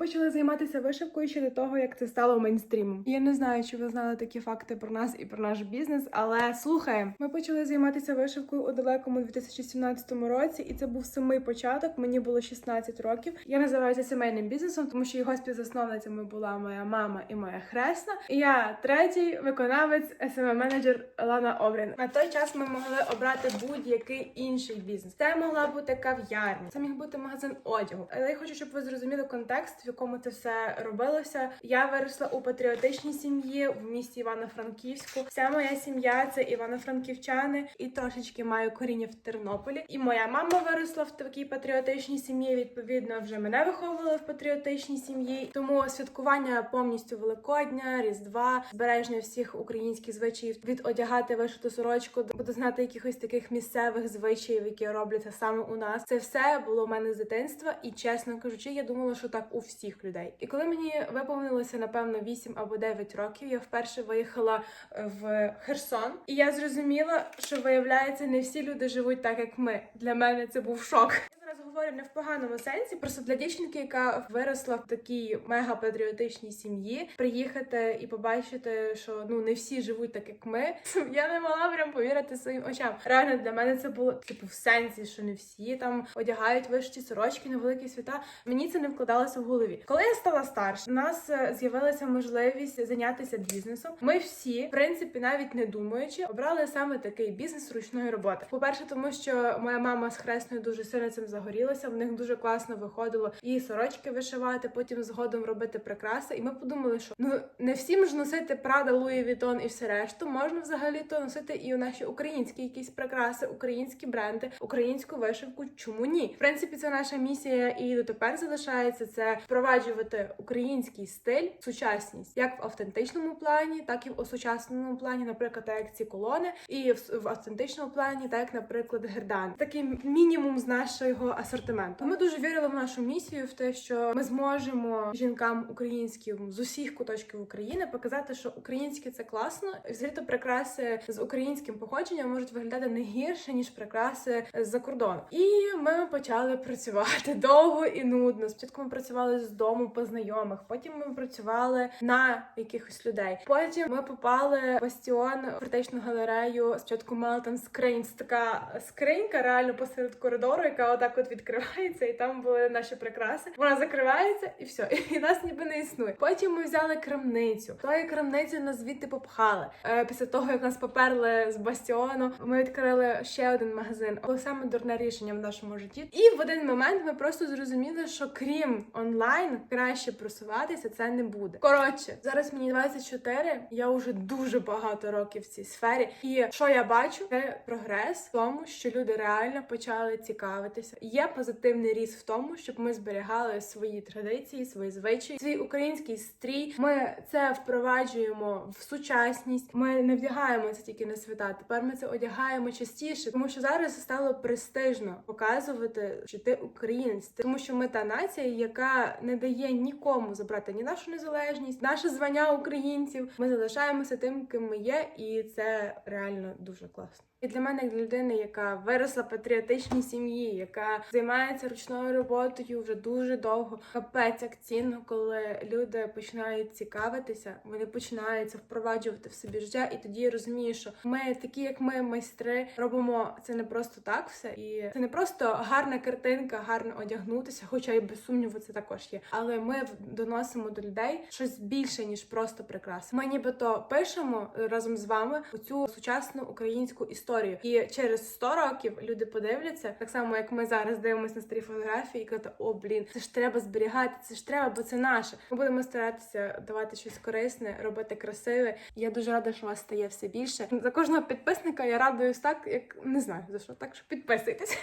почали займатися вишивкою ще до того, як це стало мейнстрімом. Я не знаю, чи ви знали такі факти про нас і про наш бізнес, але слухаємо. Ми почали займатися вишивкою у далекому 2017 році, і це був самий початок. Мені було 16 років. Я називаю це сімейним бізнесом, тому що його співзасновницями була моя мама і моя хресна. І я третій виконавець smm менеджер Лана Обрін. На той час ми могли обрати будь-який інший бізнес. Це могла бути кав'ярня, це міг бути магазин одягу. Але я хочу, щоб ви зрозуміли контекст, якому це все робилося. Я виросла у патріотичній сім'ї в місті Івано-Франківську. Вся моя сім'я це івано-франківчани, і трошечки маю коріння в Тернополі. І моя мама виросла в такій патріотичній сім'ї. Відповідно, вже мене виховували в патріотичній сім'ї. Тому святкування повністю Великодня, Різдва, збереження всіх українських звичаїв від одягати вишиту сорочку до знати якихось таких місцевих звичаїв, які робляться саме у нас. Це все було у мене з дитинства, і чесно кажучи, я думала, що так у всіх людей. І коли мені виповнилося напевно 8 або 9 років, я вперше виїхала е, в Херсон, і я зрозуміла, що виявляється, не всі люди живуть так, як ми. Для мене це був шок. Говорю не в поганому сенсі, просто для дівчинки, яка виросла в такій мега-патріотичній сім'ї, приїхати і побачити, що ну не всі живуть так, як ми. Я не могла прям повірити своїм очам. Реально для мене це було типу в сенсі, що не всі там одягають вишиті сорочки на великі свята. Мені це не вкладалося в голові. Коли я стала старше, у нас е, з'явилася можливість зайнятися бізнесом. Ми всі, в принципі, навіть не думаючи, обрали саме такий бізнес ручної роботи. По перше, тому що моя мама з хресною дуже сильно цим загорілася. В них дуже класно виходило і сорочки вишивати, потім згодом робити прикраси. І ми подумали, що ну не всім ж носити Прада, Луї Вітон і все решту. Можна взагалі то носити і у наші українські якісь прикраси, українські бренди, українську вишивку. Чому ні? В принципі, це наша місія і дотепер залишається це впроваджувати український стиль, сучасність, як в автентичному плані, так і в осучасненому плані, наприклад, як ці колони, і в, автентичному плані, так наприклад, гердан. Такий мінімум з нашого асортименту. Ми дуже вірили в нашу місію, в те, що ми зможемо жінкам українським з усіх куточків України показати, що українське це класно. І взагалі то прикраси з українським походженням можуть виглядати не гірше ніж прикраси з-за кордону. І ми почали працювати довго і нудно. Спочатку ми працювали з дому по знайомих, потім ми працювали на якихось людей. Потім ми попали в бастіон в критичну галерею. Спочатку мала там скринь, така скринька реально посеред коридору, яка отак от відкривається, і там були наші прикраси. Вона закривається і все, і нас ніби не існує. Потім ми взяли крамницю. Тої крамниці нас звідти попхали. Е, після того як нас поперли з бастіону, ми відкрили ще один магазин. Було саме дурне рішення в нашому житті. І в один момент ми просто зрозуміли, що крім онлайн краще просуватися це не буде. Коротше, зараз мені 24, я вже дуже багато років в цій сфері. І що я бачу, це прогрес в тому, що люди реально почали цікавитися. Є позитивний ріст в тому, щоб ми зберігали свої традиції, свої звичаї, свій український стрій. Ми це впроваджуємо в сучасність. Ми не вдягаємо це тільки на свята. Тепер ми це одягаємо частіше, тому що зараз стало престижно показувати, що ти українець, тому що ми та нація, яка не дає нікому забрати ні нашу незалежність, наше звання українців. Ми залишаємося тим, ким ми є, і це реально дуже класно. І для мене, як для людини, яка виросла в патріотичній сім'ї, яка займається ручною роботою вже дуже довго, капець як цінно, коли люди починають цікавитися, вони починають впроваджувати в собі життя, і тоді я розумію, що ми такі, як ми, майстри, робимо це не просто так, все, і це не просто гарна картинка, гарно одягнутися, хоча і без сумніву це також є. Але ми доносимо до людей щось більше ніж просто прикраси. Ми нібито пишемо разом з вами оцю сучасну українську історію. І через 100 років люди подивляться, так само як ми зараз дивимося на старі фотографії, і кажуть, о блін, це ж треба зберігати, це ж треба, бо це наше. Ми будемо старатися давати щось корисне, робити красиве. Я дуже рада, що вас стає все більше. За кожного підписника я радуюсь так, як не знаю за що, так що підписуйтесь.